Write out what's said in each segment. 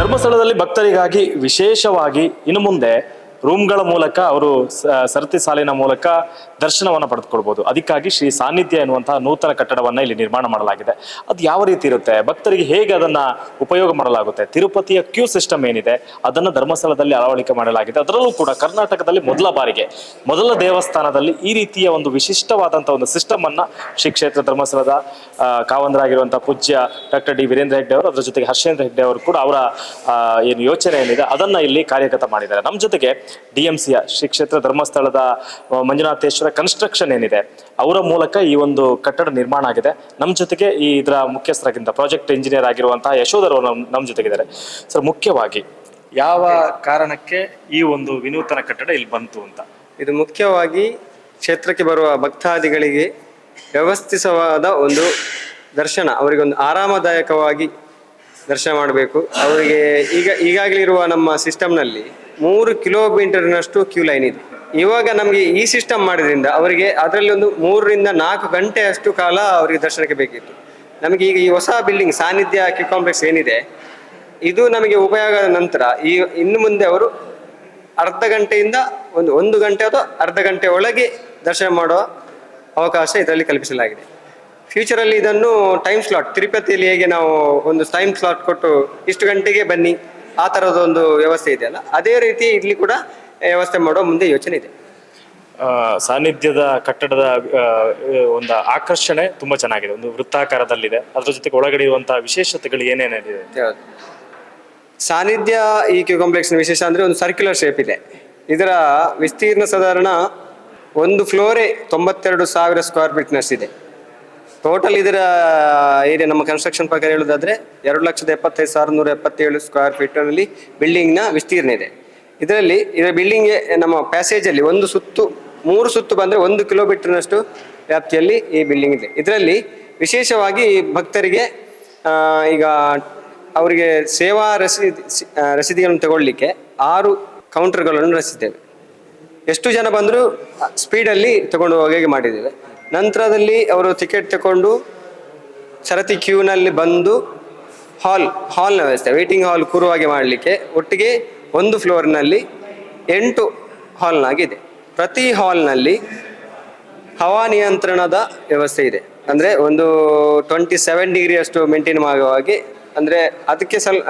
ಧರ್ಮಸ್ಥಳದಲ್ಲಿ ಭಕ್ತರಿಗಾಗಿ ವಿಶೇಷವಾಗಿ ಇನ್ನು ಮುಂದೆ ರೂಮ್ಗಳ ಮೂಲಕ ಅವರು ಸರತಿ ಸಾಲಿನ ಮೂಲಕ ದರ್ಶನವನ್ನು ಪಡೆದುಕೊಳ್ಬೋದು. ಅದಕ್ಕಾಗಿ ಶ್ರೀ ಸಾನ್ನಿಧ್ಯ ಎನ್ನುವಂತಹ ನೂತನ ಕಟ್ಟಡವನ್ನು ಇಲ್ಲಿ ನಿರ್ಮಾಣ ಮಾಡಲಾಗಿದೆ. ಅದು ಯಾವ ರೀತಿ ಇರುತ್ತೆ? ಭಕ್ತರಿಗೆ ಹೇಗೆ ಅದನ್ನ ಉಪಯೋಗ ಮಾಡಲಾಗುತ್ತೆ? ತಿರುಪತಿಯ ಕ್ಯೂ ಸಿಸ್ಟಮ್ ಏನಿದೆ? ಅದನ್ನು ಧರ್ಮಸ್ಥಳದಲ್ಲಿ ಅಳವಡಿಕೆ ಮಾಡಲಾಗಿದೆ. ಅದರಲ್ಲೂ ಕೂಡ ಕರ್ನಾಟಕದಲ್ಲಿ ಮೊದಲ ಬಾರಿಗೆ, ಮೊದಲ ದೇವಸ್ಥಾನದಲ್ಲಿ ಈ ರೀತಿಯ ಒಂದು ವಿಶಿಷ್ಟವಾದಂತಹ ಒಂದು ಸಿಸ್ಟಮ್ ಅನ್ನ ಶ್ರೀ ಕ್ಷೇತ್ರ ಧರ್ಮಸ್ಥಳದ ಕಾವಂದರಾಗಿರುವಂತಹ ಪೂಜ್ಯ ಡಾಕ್ಟರ್ ಡಿ ವೀರೇಂದ್ರ ಹೆಗ್ಡೆ ಅವರು, ಅದರ ಜೊತೆಗೆ ಹರ್ಷೇಂದ್ರ ಹೆಗ್ಡೆ ಅವರು ಕೂಡ ಅವರ ಏನು ಯೋಚನೆ ಏನಿದೆ, ಅದನ್ನ ಇಲ್ಲಿ ಕಾರ್ಯಗತ ಮಾಡಿದ್ದಾರೆ. ನಮ್ಮ ಜೊತೆಗೆ ಡಿ ಎಂ ಸಿಯ ಶ್ರೀ ಕ್ಷೇತ್ರ ಧರ್ಮಸ್ಥಳದ ಮಂಜುನಾಥೇಶ್ವರ ಕನ್ಸ್ಟ್ರಕ್ಷನ್ ಏನಿದೆ, ಅವರ ಮೂಲಕ ಈ ಒಂದು ಕಟ್ಟಡ ನಿರ್ಮಾಣ ಆಗಿದೆ. ನಮ್ಮ ಜೊತೆಗೆ ಈ ಇದರ ಮುಖ್ಯಸ್ಥರಾಗಿಂತ ಪ್ರಾಜೆಕ್ಟ್ ಇಂಜಿನಿಯರ್ ಆಗಿರುವಂತಹ ಯಶೋಧರ್ ಅವರು ನಮ್ಮ ಜೊತೆಗಿದ್ದಾರೆ ಸರ್, ಮುಖ್ಯವಾಗಿ ಯಾವ ಕಾರಣಕ್ಕೆ ಈ ಒಂದು ವಿನೂತನ ಕಟ್ಟಡ ಇಲ್ಲಿ ಬಂತು ಅಂತ? ಇದು ಮುಖ್ಯವಾಗಿ ಕ್ಷೇತ್ರಕ್ಕೆ ಬರುವ ಭಕ್ತಾದಿಗಳಿಗೆ ವ್ಯವಸ್ಥಿತವಾದ ಒಂದು ದರ್ಶನ, ಅವರಿಗೆ ಒಂದು ಆರಾಮದಾಯಕವಾಗಿ ದರ್ಶನ ಮಾಡಬೇಕು. ಅವರಿಗೆ ಈಗ ಈಗಾಗಲೇ ಇರುವ ನಮ್ಮ ಸಿಸ್ಟಮ್ನಲ್ಲಿ ಮೂರು ಕಿಲೋಮೀಟರ್ನಷ್ಟು ಕ್ಯೂ ಲೈನ್ ಇದೆ. ಇವಾಗ ನಮಗೆ ಈ ಸಿಸ್ಟಮ್ ಮಾಡಿದ್ರಿಂದ ಅವರಿಗೆ ಅದರಲ್ಲಿ ಒಂದು ಮೂರರಿಂದ ನಾಲ್ಕು ಗಂಟೆಯಷ್ಟು ಕಾಲ ಅವರಿಗೆ ದರ್ಶನಕ್ಕೆ ಬೇಕಿತ್ತು. ನಮಗೆ ಈಗ ಈ ಹೊಸ ಬಿಲ್ಡಿಂಗ್ ಸಾನ್ನಿಧ್ಯ ಕ್ಯೂ ಕಾಂಪ್ಲೆಕ್ಸ್ ಏನಿದೆ, ಇದು ನಮಗೆ ಉಪಯೋಗ ನಂತರ ಈ ಇನ್ನು ಮುಂದೆ ಅವರು ಅರ್ಧ ಗಂಟೆಯಿಂದ ಒಂದು ಒಂದು ಗಂಟೆ ಅಥವಾ ಅರ್ಧ ಗಂಟೆ ಒಳಗೆ ದರ್ಶನ ಮಾಡುವ ಅವಕಾಶ ಇದರಲ್ಲಿ ಕಲ್ಪಿಸಲಾಗಿದೆ. ಫ್ಯೂಚರಲ್ಲಿ ಇದನ್ನು ಟೈಮ್ ಸ್ಲಾಟ್ ತಿರುಪತಿಯಲ್ಲಿ ಹೇಗೆ ನಾವು ಒಂದು ಟೈಮ್ ಸ್ಲಾಟ್ ಕೊಟ್ಟು ಇಷ್ಟು ಗಂಟೆಗೆ ಬನ್ನಿ ಆ ಥರದ ಒಂದು ವ್ಯವಸ್ಥೆ ಇದೆಯಲ್ಲ ಅದೇ ರೀತಿ ಇಲ್ಲಿ ಕೂಡ ವ್ಯವಸ್ಥೆ ಮಾಡುವ ಮುಂದೆ ಯೋಚನೆ ಇದೆ. ಆ, ಸಾನ್ನಿಧ್ಯದ ಕಟ್ಟಡದ ಒಂದು ಆಕರ್ಷಣೆ ತುಂಬಾ ಚೆನ್ನಾಗಿದೆ. ಒಂದು ವೃತ್ತಾಕಾರದಲ್ಲಿದೆ. ಅದ್ರ ಜೊತೆಗೆ ಒಳಗಡೆ ಇರುವಂತಹ ವಿಶೇಷತೆಗಳು ಏನೇನಿದೆ. ಸಾನ್ನಿಧ್ಯ ಈ ಕ್ಯೂ ಕಾಂಪ್ಲೆಕ್ಸ್ನ ವಿಶೇಷ ಅಂದ್ರೆ ಒಂದು ಸರ್ಕ್ಯುಲರ್ ಶೇಪ್ ಇದೆ. ಇದರ ವಿಸ್ತೀರ್ಣ ಸಾಧಾರಣ ಒಂದು ಫ್ಲೋರೇ ತೊಂಬತ್ತೆರಡು ಸಾವಿರ ಸ್ಕ್ವೇರ್ ಫೀಟ್ನಷ್ಟಿದೆ ಟೋಟಲ್ ಇದರ ಏರಿಯಾ ನಮ್ಮ ಕನ್ಸ್ಟ್ರಕ್ಷನ್ ಪ್ರಕಾರ ಹೇಳೋದಾದ್ರೆ ಎರಡು ಲಕ್ಷದ ಎಪ್ಪತ್ತೈದು ಸಾವಿರದ ನೂರ ಎಪ್ಪತ್ತೇಳು ಸ್ಕ್ವೇರ್ ಫೀಟ್ನಲ್ಲಿ ಬಿಲ್ಡಿಂಗ್ನ ವಿಸ್ತೀರ್ಣ ಇದೆ. ಇದರಲ್ಲಿ, ಇದರ ಬಿಲ್ಡಿಂಗ್ಗೆ ನಮ್ಮ ಪ್ಯಾಸೇಜಲ್ಲಿ ಒಂದು ಸುತ್ತು, ಮೂರು ಸುತ್ತು ಬಂದರೆ ಒಂದು ಕಿಲೋಮೀಟರ್ನಷ್ಟು ವ್ಯಾಪ್ತಿಯಲ್ಲಿ ಈ ಬಿಲ್ಡಿಂಗ್ ಇದೆ. ಇದರಲ್ಲಿ ವಿಶೇಷವಾಗಿ ಭಕ್ತರಿಗೆ ಈಗ ಅವರಿಗೆ ಸೇವಾ ರಸೀದಿ ರಸೀದಿಗಳನ್ನು ತಗೊಳ್ಳಿಕ್ಕೆ ಆರು ಕೌಂಟರ್ಗಳನ್ನು ರಚಿಸಿದ್ದೇವೆ. ಎಷ್ಟು ಜನ ಬಂದರೂ ಸ್ಪೀಡಲ್ಲಿ ತಗೊಂಡು ಹೋಗಿ ಮಾಡಿದ್ದೇವೆ. ನಂತರದಲ್ಲಿ ಅವರು ಟಿಕೆಟ್ ತಗೊಂಡು ಸರತಿ ಕ್ಯೂನಲ್ಲಿ ಬಂದು ಹಾಲ್ ಹಾಲ್ನ ವ್ಯವಸ್ಥೆ ವೇಟಿಂಗ್ ಹಾಲ್ ಕೂರುವಾಗೆ ಮಾಡಲಿಕ್ಕೆ ಒಟ್ಟಿಗೆ ಒಂದು ಫ್ಲೋರ್ನಲ್ಲಿ ಎಂಟು ಹಾಲ್ನಾಗಿದೆ ಪ್ರತಿ ಹಾಲ್ನಲ್ಲಿ ಹವಾನಿಯಂತ್ರಣದ ವ್ಯವಸ್ಥೆ ಇದೆ. ಅಂದರೆ ಒಂದು ಟ್ವೆಂಟಿ ಸೆವೆನ್ ಡಿಗ್ರಿ ಅಷ್ಟು ಮೇಂಟೈನ್ ಮಾಡುವ ಹಾಗೆ, ಅಂದರೆ ಅದಕ್ಕೆ ಸ್ವಲ್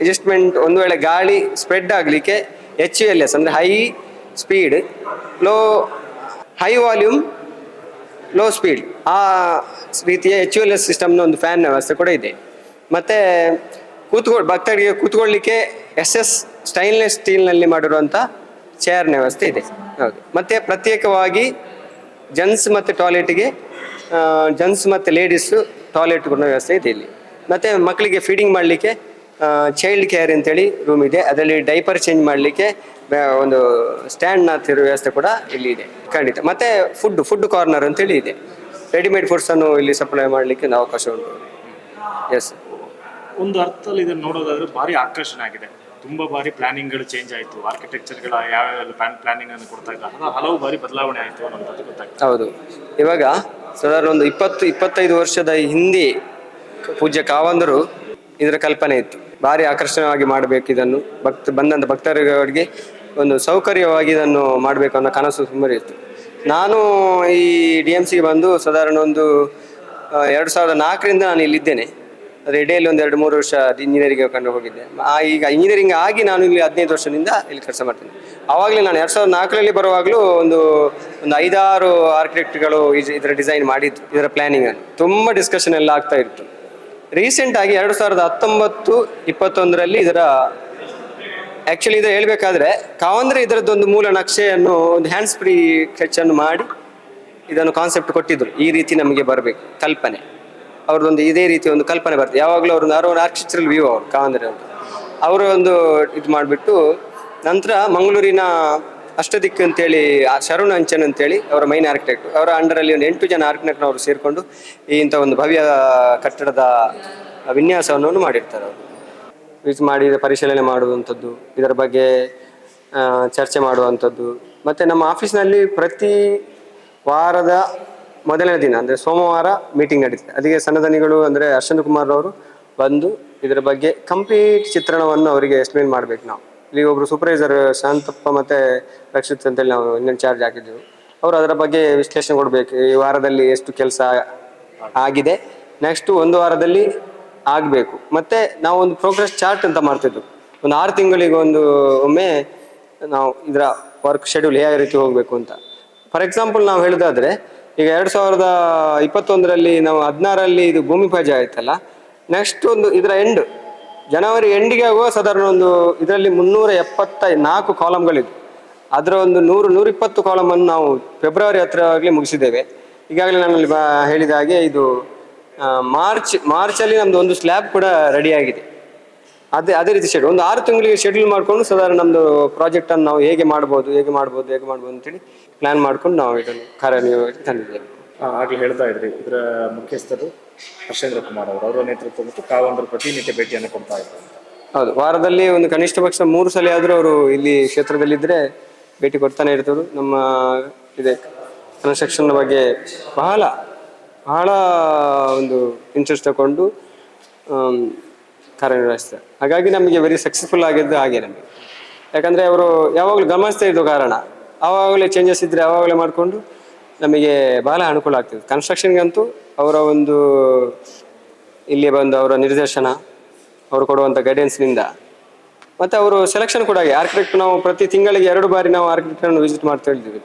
ಅಡ್ಜಸ್ಟ್ಮೆಂಟ್ ಒಂದು ವೇಳೆ ಗಾಳಿ ಸ್ಪ್ರೆಡ್ ಆಗಲಿಕ್ಕೆ ಎಚ್ ಯು ಎಲ್ ಎಸ್ ಅಂದರೆ high speed low high volume low speed ಆ ರೀತಿಯ ಎಚ್ ಯು ಎಲ್ ಎಸ್ ಸಿಸ್ಟಮ್ನ ಒಂದು ಫ್ಯಾನ್ ವ್ಯವಸ್ಥೆ ಕೂಡ ಇದೆ. ಮತ್ತು ಕೂತ್ಕೊ, ಭಕ್ತರಿಗೆ ಕೂತ್ಕೊಳ್ಳಿಕ್ಕೆ ಎಸ್ ಎಸ್ ಸ್ಟೈನ್ಲೆಸ್ ಸ್ಟೀಲ್ನಲ್ಲಿ ಮಾಡಿರುವಂಥ ಚೇರ್ನ ವ್ಯವಸ್ಥೆ ಇದೆ. ಹೌದು. ಮತ್ತು ಪ್ರತ್ಯೇಕವಾಗಿ ಜೆಂಟ್ಸ್ ಮತ್ತು ಟಾಯ್ಲೆಟ್ಗೆ ಜೆಂಟ್ಸ್ ಮತ್ತು ಲೇಡೀಸು ಟಾಯ್ಲೆಟ್ ಕೂಡ ವ್ಯವಸ್ಥೆ ಇದೆ ಇಲ್ಲಿ. ಮತ್ತು ಮಕ್ಕಳಿಗೆ ಫೀಡಿಂಗ್ ಮಾಡಲಿಕ್ಕೆ ಚೈಲ್ಡ್ ಕೇರ್ ಅಂತೇಳಿ ರೂಮ್ ಇದೆ. ಅದರಲ್ಲಿ ಡೈಪರ್ ಚೇಂಜ್ ಮಾಡಲಿಕ್ಕೆ ಒಂದು ಸ್ಟ್ಯಾಂಡ್ನ ತಿರು ವ್ಯವಸ್ಥೆ ಕೂಡ ಇಲ್ಲಿ ಇದೆ. ಖಂಡಿತ. ಮತ್ತೆ ಫುಡ್ ಫುಡ್ ಕಾರ್ನರ್ ಅಂತೇಳಿ ಇದೆ. ರೆಡಿಮೇಡ್ ಫುಡ್ಸನ್ನು ಇಲ್ಲಿ ಸಪ್ಲೈ ಮಾಡಲಿಕ್ಕೆ ಒಂದು ಅವಕಾಶ ಉಂಟು. ಎಸ್ ಒಂದು ಅರ್ಥದಲ್ಲಿ ಇದನ್ನು ನೋಡೋದಾದ್ರೆ ಭಾರಿ ಆಕರ್ಷಣೆ ಆಗಿದೆ. ತುಂಬಾ ಬಾರಿ ಪ್ಲಾನಿಂಗ್ಗಳು ಚೇಂಜ್ ಆಯ್ತು. ಆರ್ಕಿಟೆಕ್ಚರ್ಗಳ ಯಾವ ಪ್ಲಾನಿಂಗ್ ಅನ್ನು ಕೊಡ್ತಾ ಇದ್ದ ಹಲವು ಬಾರಿ ಬದಲಾವಣೆ ಆಯ್ತು ಅನ್ನೋದು ಗೊತ್ತಾಗ್ತದೆ. ಹೌದು. ಇವಾಗ ಸುಮಾರು ಒಂದು ಇಪ್ಪತ್ತು ಇಪ್ಪತ್ತೈದು ವರ್ಷದ ಹಿಂದೆ ಪೂಜ್ಯ ಕಾವಂದರು ಇದರ ಕಲ್ಪನೆ ಇತ್ತು. ಭಾರಿ ಆಕರ್ಷಣವಾಗಿ ಮಾಡಬೇಕು ಇದನ್ನು. ಭಕ್ತ ಬಂದಂಥ ಭಕ್ತರಿಗೆ ಒಂದು ಸೌಕರ್ಯವಾಗಿ ಇದನ್ನು ಮಾಡಬೇಕು ಅನ್ನೋ ಕನಸು ಸುಮಾರು ಇತ್ತು. ನಾನು ಈ ಡಿ ಎಂ ಸಿಗೆ ಬಂದು ಸಾಧಾರಣ ಒಂದು ಎರಡು ಸಾವಿರದ ನಾಲ್ಕರಿಂದ ನಾನು ಇಲ್ಲಿದ್ದೇನೆ. ಆದರೆ ಇಡೆಯಲ್ಲಿ ಒಂದು ಎರಡು, ಮೂರು ವರ್ಷ ಇಂಜಿನಿಯರಿಂಗ್ ಕಂಡು ಹೋಗಿದ್ದೆ. ಆ, ಈಗ ಇಂಜಿನಿಯರಿಂಗ್ ಆಗಿ ನಾನು ಇಲ್ಲಿ ಹದಿನೈದು ವರ್ಷದಿಂದ ಇಲ್ಲಿ ಕೆಲಸ ಮಾಡ್ತೇನೆ. ಆವಾಗಲೇ ನಾನು ಎರಡು ಸಾವಿರದ ನಾಲ್ಕರಲ್ಲಿ ಬರುವಾಗಲೂ ಒಂದು ಒಂದು ಐದಾರು ಆರ್ಕಿಟೆಕ್ಟ್ಗಳು ಇದರ ಡಿಸೈನ್ ಮಾಡಿದ್ದು, ಇದರ ಪ್ಲಾನಿಂಗ್ ಅನ್ನು ತುಂಬ ಡಿಸ್ಕಷನ್ ಎಲ್ಲ ಆಗ್ತಾ ಇತ್ತು. ರೀಸೆಂಟಾಗಿ ಎರಡು ಸಾವಿರದ ಹತ್ತೊಂಬತ್ತು, ಇಪ್ಪತ್ತೊಂದರಲ್ಲಿ ಇದರ ಆ್ಯಕ್ಚುಲಿ ಇದು ಹೇಳ್ಬೇಕಾದ್ರೆ, ಕಾವಂದ್ರೆ ಇದರದ್ದೊಂದು ಮೂಲ ನಕ್ಷೆಯನ್ನು, ಒಂದು ಹ್ಯಾಂಡ್ಸ್ ಫ್ರೀ ಅನ್ನು ಮಾಡಿ, ಇದನ್ನು ಕಾನ್ಸೆಪ್ಟ್ ಕೊಟ್ಟಿದ್ರು. ಈ ರೀತಿ ನಮಗೆ ಬರಬೇಕು, ಕಲ್ಪನೆ. ಅವ್ರದ್ದೊಂದು, ಇದೇ ರೀತಿ ಒಂದು ಕಲ್ಪನೆ ಬರ್ತದೆ. ಯಾವಾಗಲೂ ಅವ್ರ ಒಂದು ಆರ್ಕಿಟೆಕ್ಚರಲ್ ವ್ಯೂ ಅವರು, ಕಾವಂದ್ರೆ ಅವರು ಅವರು ಒಂದು ಇದು ಮಾಡಿಬಿಟ್ಟು, ನಂತರ ಮಂಗಳೂರಿನ ಅಷ್ಟದಿಕ್ಕು ಅಂತೇಳಿ ಶರಣ ಅಂಚನ್ ಅಂತೇಳಿ, ಅವರ ಮೈನ್ ಆರ್ಕಿಟೆಕ್ಟ್ ಅವರ ಅಂಡರಲ್ಲಿ ಒಂದು ಎಂಟು ಜನ ಆರ್ಕಿಟೆಕ್ಟ್ನವರು ಸೇರಿಕೊಂಡು ಇಂಥ ಒಂದು ಭವ್ಯ ಕಟ್ಟಡದ ವಿನ್ಯಾಸವನ್ನು ಮಾಡಿರ್ತಾರೆ ಅವರು. ವಿಸ್ ಮಾಡಿ ಪರಿಶೀಲನೆ ಮಾಡುವಂಥದ್ದು, ಇದರ ಬಗ್ಗೆ ಚರ್ಚೆ ಮಾಡುವಂಥದ್ದು. ಮತ್ತು ನಮ್ಮ ಆಫೀಸ್ನಲ್ಲಿ ಪ್ರತಿ ವಾರದ ಮೊದಲನೇ ದಿನ, ಅಂದರೆ ಸೋಮವಾರ ಮೀಟಿಂಗ್ ನಡೀತದೆ. ಅದಕ್ಕೆ ಸನ್ನದನಿಗಳು ಅಂದರೆ ಅರ್ಶನ್ ಕುಮಾರ್ ಅವರು ಬಂದು ಇದರ ಬಗ್ಗೆ ಕಂಪ್ಲೀಟ್ ಚಿತ್ರಣವನ್ನು ಅವರಿಗೆ ಎಕ್ಸ್ಪ್ಲೇನ್ ಮಾಡಬೇಕು ನಾವು. ಇಲ್ಲಿ ಒಬ್ಬರು ಸೂಪರ್ವೈಸರ್ ಶಾಂತಪ್ಪ ಮತ್ತು ರಕ್ಷಿತ್ ಅಂತೇಳಿ ನಾವು ಇನ್ನೊಂದು ಚಾರ್ಜ್ ಹಾಕಿದ್ದೆವು. ಅವರು ಅದರ ಬಗ್ಗೆ ವಿಶ್ಲೇಷಣೆ ಕೊಡಬೇಕು. ಈ ವಾರದಲ್ಲಿ ಎಷ್ಟು ಕೆಲಸ ಆಗಿದೆ. ನೆಕ್ಸ್ಟ್ ಒಂದು ವಾರದಲ್ಲಿ ಆಗಬೇಕು. ಮತ್ತೆ ನಾವು ಒಂದು ಪ್ರೋಗ್ರೆಸ್ ಚಾರ್ಟ್ ಅಂತ ಮಾಡ್ತಿದ್ವು. ಒಂದು ಆರು ತಿಂಗಳಿಗೆ ಒಂದು, ಒಮ್ಮೆ ನಾವು ಇದರ ವರ್ಕ್ ಶೆಡ್ಯೂಲ್ ಯಾವ ರೀತಿ ಹೋಗಬೇಕು ಅಂತ. ಫಾರ್ ಎಕ್ಸಾಂಪಲ್ ನಾವು ಹೇಳೋದಾದ್ರೆ, ಈಗ ಎರಡು ಸಾವಿರದ ಇಪ್ಪತ್ತೊಂದರಲ್ಲಿ ನಾವು ಹದಿನಾರಲ್ಲಿ ಇದು ಭೂಮಿ ಪೂಜೆ ಆಯ್ತಲ್ಲ ನೆಕ್ಸ್ಟ್ ಒಂದು ಇದರ ಎಂಡ್ ಜನವರಿ ಎಂಡಿಗೆ ಆಗುವ ಸಾಧಾರಣ ಒಂದು ಇದರಲ್ಲಿ ಮುನ್ನೂರ ಎಪ್ಪತ್ತ ನಾಲ್ಕು ಕಾಲಮ್ಗಳಿದ್ವು ಅದರ ಒಂದು ನೂರು, ನೂರಿಪ್ಪತ್ತು ಕಾಲಮನ್ನು ನಾವು ಫೆಬ್ರವರಿ ಹತ್ತಿರವಾಗಲೇ ಮುಗಿಸಿದ್ದೇವೆ. ಈಗಾಗಲೇ ನಾನು ಬಾ, ಹೇಳಿದ ಹಾಗೆ ಇದು ಮಾರ್ಚ್ ಮಾರ್ಚಲ್ಲಿ ನಮ್ದು ಒಂದು ಸ್ಲ್ಯಾಬ್ ಕೂಡ ರೆಡಿ ಆಗಿದೆ. ಅದೇ ಅದೇ ರೀತಿ ಶೆಡ್ಯೂಲ್ ಒಂದು ಆರು ತಿಂಗಳಿಗೆ ಶೆಡ್ಯೂಲ್ ಮಾಡಿಕೊಂಡು ಸಾಧಾರಣ ನಮ್ಮದು ಪ್ರಾಜೆಕ್ಟನ್ನು ನಾವು ಹೇಗೆ ಮಾಡ್ಬೋದು ಹೇಗೆ ಮಾಡ್ಬೋದು ಹೇಗೆ ಮಾಡ್ಬೋದು ಅಂತೇಳಿ ಪ್ಲ್ಯಾನ್ ಮಾಡ್ಕೊಂಡು ನಾವು ಇದನ್ನು ಕಾರ್ಯನಿರ್ವಹಿಸಿ ತಂದಿದ್ದೇವೆ. ಆಗ್ಲೇ ಹೇಳ್ತಾ ಇದ್ರಿ. ಇದರ ಮುಖ್ಯಸ್ಥರು ಹರ್ಷೇಂದ್ರ ಕುಮಾರ್ ಅವರು. ಅವರ ನೇತೃತ್ವ ಮತ್ತು ತಾವೊಂದು ಪ್ರತಿನಿತ್ಯ ಭೇಟಿಯನ್ನು ಕೊಡ್ತಾ ಇದ್ದಾರೆ. ಹೌದು ವಾರದಲ್ಲಿ ಒಂದು ಕನಿಷ್ಠ ಪಕ್ಷ ಮೂರು ಸಲ ಆದರೂ ಅವರು ಇಲ್ಲಿ ಕ್ಷೇತ್ರದಲ್ಲಿದ್ದರೆ ಭೇಟಿ ಕೊಡ್ತಾನೆ ಇರ್ತರು. ನಮ್ಮ ಇದೆ ಕನ್ಸ್ಟ್ರಕ್ಷನ್ ಬಗ್ಗೆ ಬಹಳ ಬಹಳ ಒಂದು ಇಂಟ್ರೆಸ್ಟ್ ತಗೊಂಡು ಕಾರ್ಯನಿರ್ವಹಿಸ್ತಾರೆ. ಹಾಗಾಗಿ ನಮಗೆ ವೆರಿ ಸಕ್ಸಸ್ಫುಲ್ ಆಗಿದ್ದು ಹಾಗೆ ನಮಗೆ. ಯಾಕಂದರೆ ಅವರು ಯಾವಾಗಲೂ ಗಮನಿಸ್ತಾ ಇದ್ದು ಕಾರಣ. ಆವಾಗಲೇ ಚೇಂಜಸ್ ಇದ್ದರೆ ಆವಾಗಲೇ ಮಾಡಿಕೊಂಡು ನಮಗೆ ಬಹಳ ಅನುಕೂಲ ಆಗ್ತದೆ. ಕನ್ಸ್ಟ್ರಕ್ಷನ್ಗಂತೂ ಅವರ ಒಂದು ಇಲ್ಲಿ ಬಂದು ಅವರ ನಿರ್ದೇಶನ, ಅವರು ಕೊಡುವಂಥ ಗೈಡೆನ್ಸ್ನಿಂದ ಮತ್ತು ಅವರು ಸೆಲೆಕ್ಷನ್ ಕೂಡ ಆರ್ಕಿಟೆಕ್ಟ್ ನಾವು ಪ್ರತಿ ತಿಂಗಳಿಗೆ ಎರಡು ಬಾರಿ ನಾವು ಆರ್ಕಿಟೆಕ್ಟನ್ನು ವಿಸಿಟ್ ಮಾಡ್ತಾ ಇದ್ದೀವಿ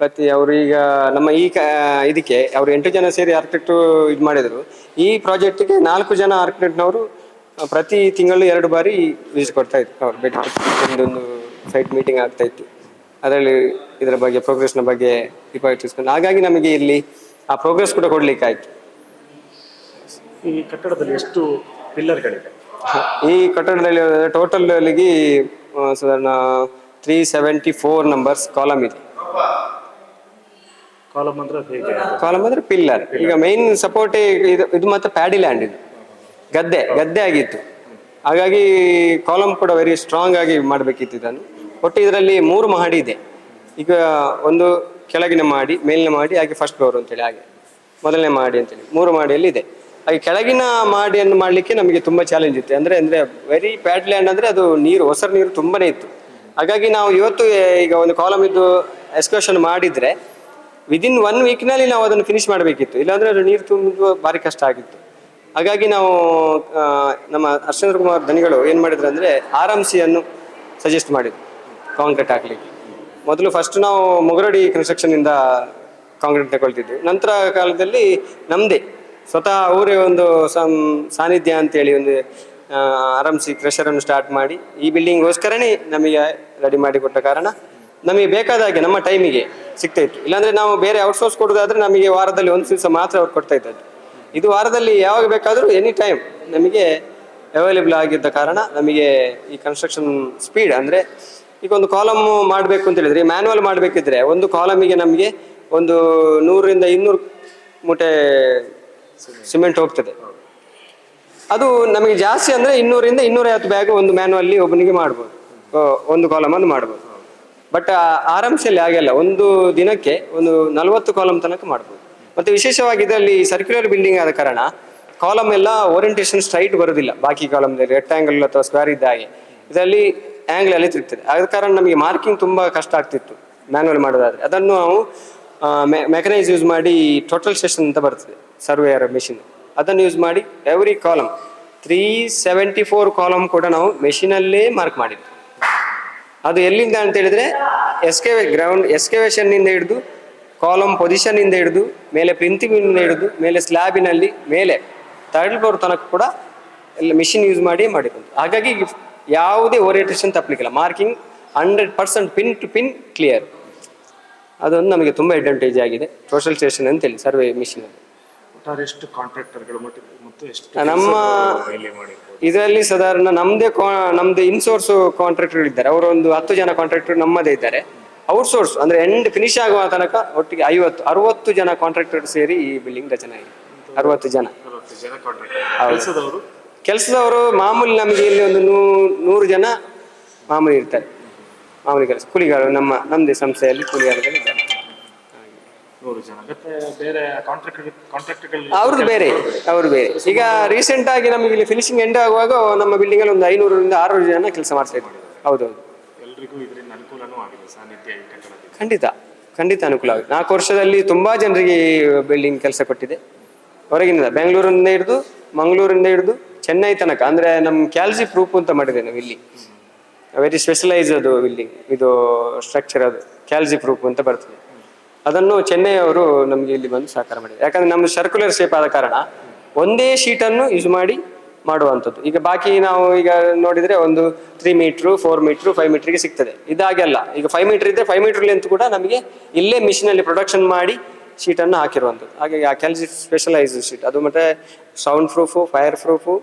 ಪ್ರತಿ ಅವರು ಈಗ ನಮ್ಮ ಈ ಕ ಇದಕ್ಕೆ ಅವರು ಎಂಟು ಜನ ಸೇರಿ ಆರ್ಕಿಟೆಕ್ಟ್ ಇದು ಮಾಡಿದರು. ಈ ಪ್ರಾಜೆಕ್ಟಿಗೆ ನಾಲ್ಕು ಜನ ಆರ್ಕಿಟೆಕ್ಟ್ನವರು ಪ್ರತಿ ತಿಂಗಳು ಎರಡು ಬಾರಿ ವಿಸಿಟ್ ಕೊಡ್ತಾ ಇತ್ತು ಅವ್ರು ಭೇಟಿ ಒಂದೊಂದು ಸೈಟ್ ಮೀಟಿಂಗ್ ಆಗ್ತಾ ಇತ್ತು. ಅದರಲ್ಲಿ ಇದರ ಬಗ್ಗೆ ಪ್ರೋಗ್ರೆಸ್ನ ಬಗ್ಗೆ ತಿಳಿಸ್ಕೊಂಡು ಹಾಗಾಗಿ ನಮಗೆ ಇಲ್ಲಿ ಆ ಪ್ರೋಗ್ರೆಸ್ ಕೂಡ ಕೊಡ್ಲಿಕ್ಕೆ ಆಯ್ತು ಈ ಕಟ್ಟಡದಲ್ಲಿ ಎಷ್ಟು ಪಿಲ್ಲರ್ಗಳಿವೆ? ಈ ಕಟ್ಟಡದಲ್ಲಿ ಟೋಟಲ್ ಅಲ್ಲಿಗೆ ಸಾಧಾರಣ three seventy four numbers column ಇದೆ. ಕಾಲಮ್ ಅಂದ್ರೆ ಕಾಲಮ್ ಅಂದ್ರೆ ಪಿಲ್ಲರ್ ಈಗ ಮೈನ್ ಸಪೋರ್ಟ್ ಇದು ಇದು ಮತ್ತೆ ಪ್ಯಾಡಿ ಲ್ಯಾಂಡ್ ಇದು. ಗದ್ದೆ ಗದ್ದೆ ಆಗಿತ್ತು. ಹಾಗಾಗಿ ಕಾಲಮ್ ಕೂಡ ವೆರಿ ಸ್ಟ್ರಾಂಗ್ ಆಗಿ ಮಾಡಬೇಕಿತ್ತು ಇದನ್ನು. ಒಟ್ಟು ಇದರಲ್ಲಿ ಮೂರು ಮಹಡಿ ಇದೆ. ಈಗ ಒಂದು ಕೆಳಗಿನ ಮಾಡಿ ಮೇಲಿನ ಮಾಡಿ ಹಾಗೆ ಫಸ್ಟ್ ಫ್ಲೋರ್ ಅಂತೇಳಿ ಹಾಗೆ. ಮೊದಲನೇ ಮಾಡಿ ಅಂತೇಳಿ. ಮೂರು ಮಾಡಿಯಲ್ಲಿ ಇದೆ. ಹಾಗೆ ಕೆಳಗಿನ ಮಾಡಿಯನ್ನು ಮಾಡಲಿಕ್ಕೆ ನಮಗೆ ತುಂಬ ಚಾಲೆಂಜ್ ಇತ್ತು. ಅಂದರೆ ಅಂದರೆ ವೆರಿ ಪ್ಯಾಡ್ ಲ್ಯಾಂಡ್ ಅಂದರೆ ಅದು ನೀರು ಹೊಸರು ನೀರು ತುಂಬನೇ ಇತ್ತು. ಹಾಗಾಗಿ ನಾವು ಇವತ್ತು, ಈಗ ಒಂದು ಕಾಲಮ್ ಇದ್ದು ಎಕ್ಸ್ಕರ್ಷನ್ ಮಾಡಿದರೆ ವಿದಿನ್ ಒನ್ ವೀಕ್ನಲ್ಲಿ ನಾವು ಅದನ್ನು ಫಿನಿಶ್ ಮಾಡಬೇಕಿತ್ತು. ಇಲ್ಲಾಂದರೆ ಅದು ನೀರು ತುಂಬುವುದು ಭಾರಿ ಕಷ್ಟ ಆಗಿತ್ತು. ಹಾಗಾಗಿ ನಾವು ನಮ್ಮ ಹರ್ಷೇಂದ್ರ ಕುಮಾರ್ ಧನಿಗಳು ಏನು ಮಾಡಿದ್ರು ಅಂದರೆ ಆರ್ ಎಂ ಸಿಯನ್ನು ಸಜೆಸ್ಟ್ ಮಾಡಿದ್ರು ಕಾಂಕ್ರೀಟ್ ಹಾಕ್ಲಿಕ್ಕೆ. ಮೊದಲು ಫಸ್ಟ್ ನಾವು ಮೊಗರಡಿ ಕನ್ಸ್ಟ್ರಕ್ಷನಿಂದ ಕಾಂಕ್ರೀಟ್ ತಗೊಳ್ತಿದ್ವಿ. ನಂತರ ಕಾಲದಲ್ಲಿ ನಮ್ಮದೇ ಸ್ವತಃ ಅವರೇ ಒಂದು ಸಂ, ಸಾನ್ನಿಧ್ಯ ಅಂತೇಳಿ ಒಂದು ಆರ್ ಎಂ ಸಿ ಕ್ರೆಷರನ್ನು ಸ್ಟಾರ್ಟ್ ಮಾಡಿ ಈ ಬಿಲ್ಡಿಂಗ್ಗೋಸ್ಕರನೇ ನಮಗೆ ರೆಡಿ ಮಾಡಿ ಕೊಟ್ಟ ಕಾರಣ ನಮಗೆ ಬೇಕಾದ ಹಾಗೆ ನಮ್ಮ ಟೈಮಿಗೆ ಸಿಗ್ತಾ ಇತ್ತು. ಇಲ್ಲಾಂದ್ರೆ ನಾವು ಬೇರೆ ಔಟ್ಸೋರ್ಸ್ ಕೊಡೋದಾದ್ರೆ ನಮಗೆ ವಾರದಲ್ಲಿ ಒಂದು ದಿವಸ ಮಾತ್ರ ಅವ್ರು ಕೊಡ್ತಾ ಇದ್ದದ್ದು. ಇದು ವಾರದಲ್ಲಿ ಯಾವಾಗ ಬೇಕಾದರೂ ಎನಿ ಟೈಮ್ ನಮಗೆ ಅವೈಲೇಬಲ್ ಆಗಿದ್ದ ಕಾರಣ ನಮಗೆ ಈ ಕನ್ಸ್ಟ್ರಕ್ಷನ್ ಸ್ಪೀಡ್ ಅಂದರೆ ಈಗ ಒಂದು ಕಾಲಮ್ ಮಾಡಬೇಕು ಅಂತ ಹೇಳಿದ್ರೆ ಮ್ಯಾನುವಲ್ ಮಾಡಬೇಕಿದ್ರೆ ಒಂದು ಕಾಲಮಿಗೆ ನಮಗೆ ಒಂದು ನೂರರಿಂದ ಇನ್ನೂರು ಮೂಟೆ ಸಿಮೆಂಟ್ ಹೋಗ್ತದೆ. ಅದು ನಮಗೆ ಜಾಸ್ತಿ ಅಂದರೆ ಇನ್ನೂರಿಂದ ಇನ್ನೂರೈವತ್ತು ಬ್ಯಾಗ್ ಒಂದು ಮ್ಯಾನುವಲ್ಲಿ ಒಬ್ಬನಿಗೆ ಮಾಡ್ಬೋದು. ಒಂದು ಒಂದು ಕಾಲಮನ್ನು ಮಾಡ್ಬೋದು. ಬಟ್ ಆರಾಮ್ಸಲ್ಲಿ ಹಾಗೆಲ್ಲ, ಒಂದು ದಿನಕ್ಕೆ ಒಂದು ನಲವತ್ತು ಕಾಲಮ್ ತನಕ ಮಾಡ್ಬೋದು. ಮತ್ತು ವಿಶೇಷವಾಗಿ ಇದರಲ್ಲಿ ಸರ್ಕ್ಯುಲರ್ ಬಿಲ್ಡಿಂಗ್ ಆದ ಕಾರಣ ಕಾಲಮ್ ಎಲ್ಲ ಓರಿಯಂಟೇಷನ್ ಸ್ಟ್ರೈಟ್ ಬರೋದಿಲ್ಲ. ಬಾಕಿ ಕಾಲಮ್ದಲ್ಲಿ ರೆಕ್ಟಾಂಗಲ್ ಅಥವಾ ಸ್ಕ್ವೇರ್ ಇದ್ದ ಹಾಗೆ. ಇದರಲ್ಲಿ ಆ್ಯಂಗಲ್ ಅಲ್ಲಿ ತಿರುಗ್ತದೆ. ಆದ ಕಾರಣ ನಮಗೆ ಮಾರ್ಕಿಂಗ್ ತುಂಬ ಕಷ್ಟ ಆಗ್ತಿತ್ತು ಮ್ಯಾನುವಲ್ ಮಾಡೋದಾದ್ರೆ. ಅದನ್ನು ನಾವು ಮೆಕನೈಸ್ ಯೂಸ್ ಮಾಡಿ ಟೋಟಲ್ ಸ್ಟೇಷನ್ ಅಂತ ಬರ್ತದೆ ಸರ್ವೇಯರ್ ಮೆಷಿನ್ ಅದನ್ನು ಯೂಸ್ ಮಾಡಿ every column three seventy four column ಕೂಡ ನಾವು ಮೆಷಿನಲ್ಲೇ ಮಾರ್ಕ್ ಮಾಡಿದ್ವಿ ಅದು ಎಲ್ಲಿಂದ ಅಂತ ಹೇಳಿದ್ರೆ ಎಸ್ಕೇವೆ ಗ್ರೌಂಡ್ ಎಸ್ಕೆವೇಷನ್ನಿಂದ ಹಿಡಿದು ಕಾಲಮ್ ಪೊಸಿಷನ್ನಿಂದ ಹಿಡಿದು ಮೇಲೆ ಪ್ರಿಂಟಿಂಗಿಂದ ಹಿಡಿದು ಮೇಲೆ ಸ್ಲ್ಯಾಬಿನಲ್ಲಿ ಮೇಲೆ ತರಲ್ ಫ್ಲೋರ್ ತನಕ ಕೂಡ ಎಲ್ಲ ಮಿಷಿನ್ ಯೂಸ್ ಮಾಡಿ ಮಾಡಿಕೊಂಡು. ಹಾಗಾಗಿ ಯಾವುದೇ orientation ತಪ್ಪಲಿಕ್ಕಿಲ್ಲ marking hundred percent pin to pin clear ಅದೊಂದು ನಮಗೆ ತುಂಬ ಅಡ್ವಾಂಟೇಜ್ ಆಗಿದೆ. ಸೋಷಲ್ ಸ್ಟೇಷನ್ ಅಂತ ಹೇಳಿ ಸರ್ವೆ ಮಿಷಿನ್ ಒಟ್ಟಾರೆ ಎಷ್ಟು ಕಾಂಟ್ರಾಕ್ಟರ್ಗಳು ಮತ್ತು ಎಷ್ಟು ನಮ್ಮ ಇದರಲ್ಲಿ ಸಾಧಾರಣ ನಮ್ದೇ ನಮ್ದು ಇನ್ಸೋರ್ಸ್ ಕಾಂಟ್ರಾಕ್ಟರ್ ಇದ್ದಾರೆ ಅವರು ಒಂದು ಹತ್ತು ಜನ ಕಾಂಟ್ರಾಕ್ಟರ್ ನಮ್ಮದೇ ಇದ್ದಾರೆ. ಔಟ್ಸೋರ್ಸ್ ಅಂದ್ರೆ ಎಂಡ್ ಫಿನಿಶ್ ಆಗುವ ತನಕ ಒಟ್ಟಿಗೆ ಐವತ್ತು ಅರವತ್ತು ಜನ ಕಾಂಟ್ರಾಕ್ಟರ್ ಸೇರಿ ಈ ಬಿಲ್ಡಿಂಗ್ ರಚನೆ ಆಗಿದೆ. ಅರವತ್ತು ಜನ. ಕೆಲಸದವರು? ಮಾಮೂಲಿ ನಮಗೆ ಇಲ್ಲಿ ಒಂದು ನೂ ನೂರು ಜನ ಮಾಮೂಲಿ ಇರ್ತಾರೆ. ಮಾಮೂಲಿ ಕೆಲಸ. ಕೂಲಿಗಾರರು ನಮ್ಮ ನಮ್ಮದೇ ಸಂಸ್ಥೆಯಲ್ಲಿ ಕೂಲಿಗಾರರು ಇದ್ದಾರೆ. ನೂರು ಜನ. ಮತ್ತೆ ಬೇರೆ ಕಾಂಟ್ರಾಕ್ಟ್ ಕಾಂಟ್ರಾಕ್ಟ್ಗಳು ಅವ್ರದ್ದು ಬೇರೆ ಅವ್ರು ಬೇರೆ. ಈಗ ರೀಸೆಂಟ್ ಆಗಿ ನಮಗೆ ಇಲ್ಲಿ ಫಿನಿಶಿಂಗ್ ಎಂಡ್ ಆಗುವಾಗ ನಮ್ಮ ಬಿಲ್ಡಿಂಗ್ ಅಲ್ಲಿ ಒಂದು ಐನೂರರಿಂದ ಆರುನೂರು ಜನ ಕೆಲಸ ಮಾಡ್ತಾ ಇದ್ದೀವಿ ಹೌದೌದು. ಎಲ್ರಿಗೂ ಇದರಿಂದ ಅನುಕೂಲನೂ ಆಗಿದೆ ಸಾನ್ನಿಧ್ಯ ಈ ಕಟ್ಟಡದಿಂದ ಖಂಡಿತ ಖಂಡಿತ ಅನುಕೂಲ ಆಗುತ್ತೆ. ನಾಲ್ಕು ವರ್ಷದಲ್ಲಿ ತುಂಬಾ ಜನರಿಗೆ ಬಿಲ್ಡಿಂಗ್ ಕೆಲಸ ಕೊಟ್ಟಿದೆ. ಹೊರಗಿನಿಂದ ಬೆಂಗಳೂರಿಂದ ಹಿಡಿದು ಮಂಗಳೂರಿಂದ ಹಿಡಿದು ಚೆನ್ನೈ ತನಕ. ಅಂದ್ರೆ ನಮ್ಮ ಕ್ಯಾಲ್ಸಿ ಪ್ರೂಫ್ ಅಂತ ಮಾಡಿದೆ ನಾವು ಇಲ್ಲಿ. ವೆರಿ ಸ್ಪೆಷಲೈಸ್ ಅದು ಬಿಲ್ಡಿಂಗ್ ಇದು ಸ್ಟ್ರಕ್ಚರ್ ಅದು. ಕ್ಯಾಲ್ಸಿ ಪ್ರೂಫ್ ಅಂತ ಬರ್ತದೆ. ಅದನ್ನು ಚೆನ್ನೈ ಅವರು ನಮಗೆ ಇಲ್ಲಿ ಬಂದು ಸಹಕಾರ ಮಾಡಿದ್ದಾರೆ. ಯಾಕಂದ್ರೆ ನಮ್ದು ಸರ್ಕ್ಯುಲರ್ ಶೇಪ್ ಆದ ಕಾರಣ ಒಂದೇ ಶೀಟನ್ನು ಯೂಸ್ ಮಾಡಿ ಮಾಡುವಂಥದ್ದು. ಈಗ ಬಾಕಿ ನಾವು ಈಗ ನೋಡಿದ್ರೆ ಒಂದು three metre four metre five ಮೀಟ್ರಿಗೆ ಸಿಗ್ತದೆ. ಇದಾಗೆಲ್ಲ ಈಗ ಫೈವ್ ಮೀಟರ್ ಇದ್ರೆ ಫೈವ್ ಮೀಟರ್ ಲೆಂತ್ ಕೂಡ ನಮಗೆ ಇಲ್ಲೇ ಮಿಷಿನಲ್ಲಿ ಪ್ರೊಡಕ್ಷನ್ ಮಾಡಿ ಶೀಟನ್ನು ಹಾಕಿರುವಂಥದ್ದು. ಹಾಗೆ ಆ ಕೆಲ್ಸ ಸ್ಪೆಷಲೈಸ್ ಶೀಟ್ ಅದು ಮತ್ತೆ ಸೌಂಡ್ ಪ್ರೂಫು ಫೈರ್ ಪ್ರೂಫು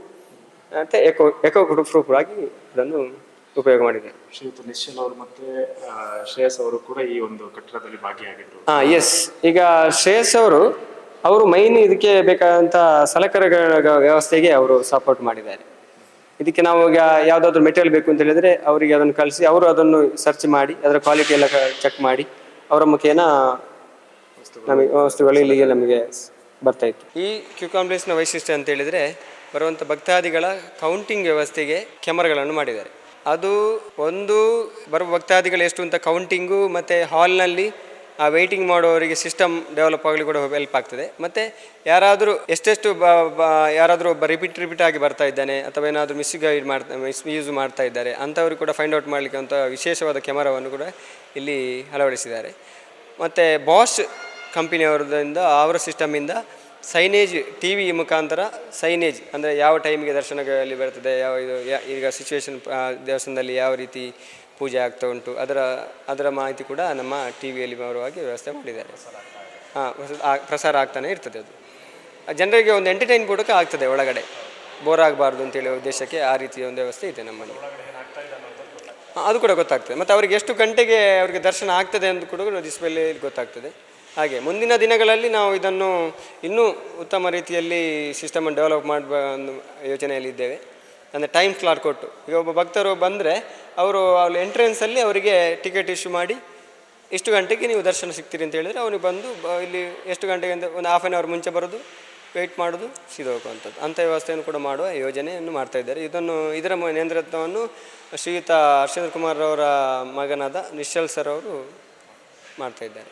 ಮತ್ತು ಎಕೋ ಎಕೋ ಪ್ರೂಫ್ ಆಗಿ ಅದನ್ನು ಉಪಯೋಗ ಮಾಡಿದೆ. ಶ್ರೀಯುತ ನಿಶ್ಚಲ್ ಅವರು ಮತ್ತೆ ಶ್ರೇಯಸ್ ಅವರು ಕೂಡ ಈ ಒಂದು ಕಟ್ಟಡದಲ್ಲಿ ಭಾಗಿಯಾಗಿದ್ರು. ಹಾ ಎಸ್ ಈಗ ಶ್ರೇಯಸ್ ಅವರು ಅವರು ಮೈನ್ ಇದಕ್ಕೆ ಬೇಕಾದಂತ ಸಲಕರಣೆಗಳ ವ್ಯವಸ್ಥೆಗೆ ಅವರು ಸಪೋರ್ಟ್ ಮಾಡಿದ್ದಾರೆ. ಇದಕ್ಕೆ ನಾವು ಈಗ ಯಾವ್ದಾದ್ರು ಮೆಟೀರಿಯಲ್ ಬೇಕು ಅಂತ ಹೇಳಿದ್ರೆ ಅವರಿಗೆ ಅದನ್ನು ಕಳಿಸಿ ಅವರು ಅದನ್ನು ಸರ್ಚ್ ಮಾಡಿ ಅದರ ಕ್ವಾಲಿಟಿ ಎಲ್ಲ ಚೆಕ್ ಮಾಡಿ ಅವರ ಮುಖೇನ ನಮಗೆ ವಸ್ತುಗಳು ಇಲ್ಲಿಗೆ ನಮಗೆ ಬರ್ತಾ ಇತ್ತು. ಈ ಕ್ಯೂ ಕಾಂಪ್ಲೆಕ್ಸ್ನ ವೈಶಿಷ್ಟ್ಯ ಅಂತ ಹೇಳಿದ್ರೆ ಬರುವಂಥ ಭಕ್ತಾದಿಗಳ ಕೌಂಟಿಂಗ್ ವ್ಯವಸ್ಥೆಗೆ ಕ್ಯಾಮರಾಗಳನ್ನು ಮಾಡಿದ್ದಾರೆ. ಅದು ಒಂದು ಬರುವ ಭಕ್ತಾದಿಗಳು ಎಷ್ಟು ಅಂತ ಕೌಂಟಿಂಗು ಮತ್ತು ಹಾಲ್ನಲ್ಲಿ ಆ ವೆಯ್ಟಿಂಗ್ ಮಾಡುವವರಿಗೆ ಸಿಸ್ಟಮ್ ಡೆವಲಪ್ ಆಗಲಿ ಕೂಡ ಹೆಲ್ಪ್ ಆಗ್ತದೆ. ಮತ್ತು ಯಾರಾದರೂ ಎಷ್ಟೆಷ್ಟು ಬ ಯಾರಾದರೂ ಒಬ್ಬ ರಿಪೀಟ್ ರಿಪೀಟ್ ಆಗಿ ಬರ್ತಾ ಇದ್ದಾನೆ ಅಥವಾ ಏನಾದರೂ ಮಿಸ್ಗೈಡ್ ಮಾಡ್ತಾ ಮಿಸ್ಯೂಸ್ ಮಾಡ್ತಾ ಇದ್ದಾರೆ ಅಂಥವ್ರಿಗೆ ಕೂಡ ಫೈಂಡ್ ಔಟ್ ಮಾಡಲಿಕ್ಕೆ ಅಂತ ವಿಶೇಷವಾದ ಕ್ಯಾಮರಾವನ್ನು ಕೂಡ ಇಲ್ಲಿ ಅಳವಡಿಸಿದ್ದಾರೆ. ಮತ್ತು ಬಾಷ್ ಕಂಪನಿಯವರದಿಂದ ಅವರ ಸಿಸ್ಟಮಿಂದ ಸೈನೇಜ್ ಟಿ ವಿ ಮುಖಾಂತರ ಸೈನೇಜ್ ಅಂದರೆ ಯಾವ ಟೈಮಿಗೆ ದರ್ಶನಗಳಲ್ಲಿ ಬರ್ತದೆ, ಯಾವ ಇದು ಈಗ ಸಿಚುವೇಶನ್ ದೇವಸ್ಥಾನದಲ್ಲಿ ಯಾವ ರೀತಿ ಪೂಜೆ ಆಗ್ತಾ ಉಂಟು, ಅದರ ಅದರ ಮಾಹಿತಿ ಕೂಡ ನಮ್ಮ ಟಿ ವಿಯಲ್ಲಿ ಬರುವಾಗಿ ವ್ಯವಸ್ಥೆ ಮಾಡಿದ್ದಾರೆ. ಹಾಂ ಪ್ರಸಾರ ಆಗ್ತಾನೆ ಇರ್ತದೆ ಅದು. ಜನರಿಗೆ ಒಂದು ಎಂಟರ್ಟೈನ್ ಕೊಡೋಕೆ ಆಗ್ತದೆ ಒಳಗಡೆ. ಬೋರ್ ಆಗಬಾರ್ದು ಅಂತೇಳಿ ಉದ್ದೇಶಕ್ಕೆ ಆ ರೀತಿಯ ಒಂದು ವ್ಯವಸ್ಥೆ ಇದೆ ನಮ್ಮಲ್ಲಿ. ಅದು ಕೂಡ ಗೊತ್ತಾಗ್ತದೆ. ಮತ್ತು ಅವರಿಗೆ ಎಷ್ಟು ಗಂಟೆಗೆ ಅವರಿಗೆ ದರ್ಶನ ಆಗ್ತದೆ ಅಂತ ಕೂಡ ಡಿಸ್ಪ್ಲೇಲಿ ಗೊತ್ತಾಗ್ತದೆ. ಹಾಗೆ, ಮುಂದಿನ ದಿನಗಳಲ್ಲಿ ನಾವು ಇದನ್ನು ಇನ್ನೂ ಉತ್ತಮ ರೀತಿಯಲ್ಲಿ ಸಿಸ್ಟಮನ್ನು ಡೆವಲಪ್ ಯೋಜನೆಯಲ್ಲಿ ಇದ್ದೇವೆ. ಅಂದರೆ ಟೈಮ್ ಸ್ಲಾಟ್ ಕೊಟ್ಟು. ಈಗ ಒಬ್ಬ ಭಕ್ತರು ಬಂದರೆ ಅವರು ಅಲ್ಲಿ ಎಂಟ್ರೆನ್ಸಲ್ಲಿ ಅವರಿಗೆ ಟಿಕೆಟ್ ಇಶ್ಯೂ ಮಾಡಿ, ಇಷ್ಟು ಗಂಟೆಗೆ ನೀವು ದರ್ಶನ ಸಿಗ್ತೀರಿ ಅಂತ ಹೇಳಿದರೆ ಅವನಿಗೆ ಬಂದು ಇಲ್ಲಿ ಎಷ್ಟು ಗಂಟೆಗೆ ಅಂತ ಒಂದು ಹಾಫ್ ಆನ್ ಅವರ್ ಮುಂಚೆ ಬರೋದು ವೆಯ್ಟ್ ಮಾಡೋದು ಸಿದೋಗುವಂಥದ್ದು ಅಂಥ ವ್ಯವಸ್ಥೆಯನ್ನು ಕೂಡ ಮಾಡುವ ಯೋಜನೆಯನ್ನು ಮಾಡ್ತಾ ಇದ್ದಾರೆ. ಇದನ್ನು, ಇದರ ನೇತೃತ್ವವನ್ನು ಶ್ರೀಯುತ ಹರ್ಷೇಂದ್ರ ಕುಮಾರ್ ಅವರ ಮಗನಾದ ನಿಶ್ಚಲ್ ಸರ್ ಅವರು ಮಾಡ್ತಾ ಇದ್ದಾರೆ.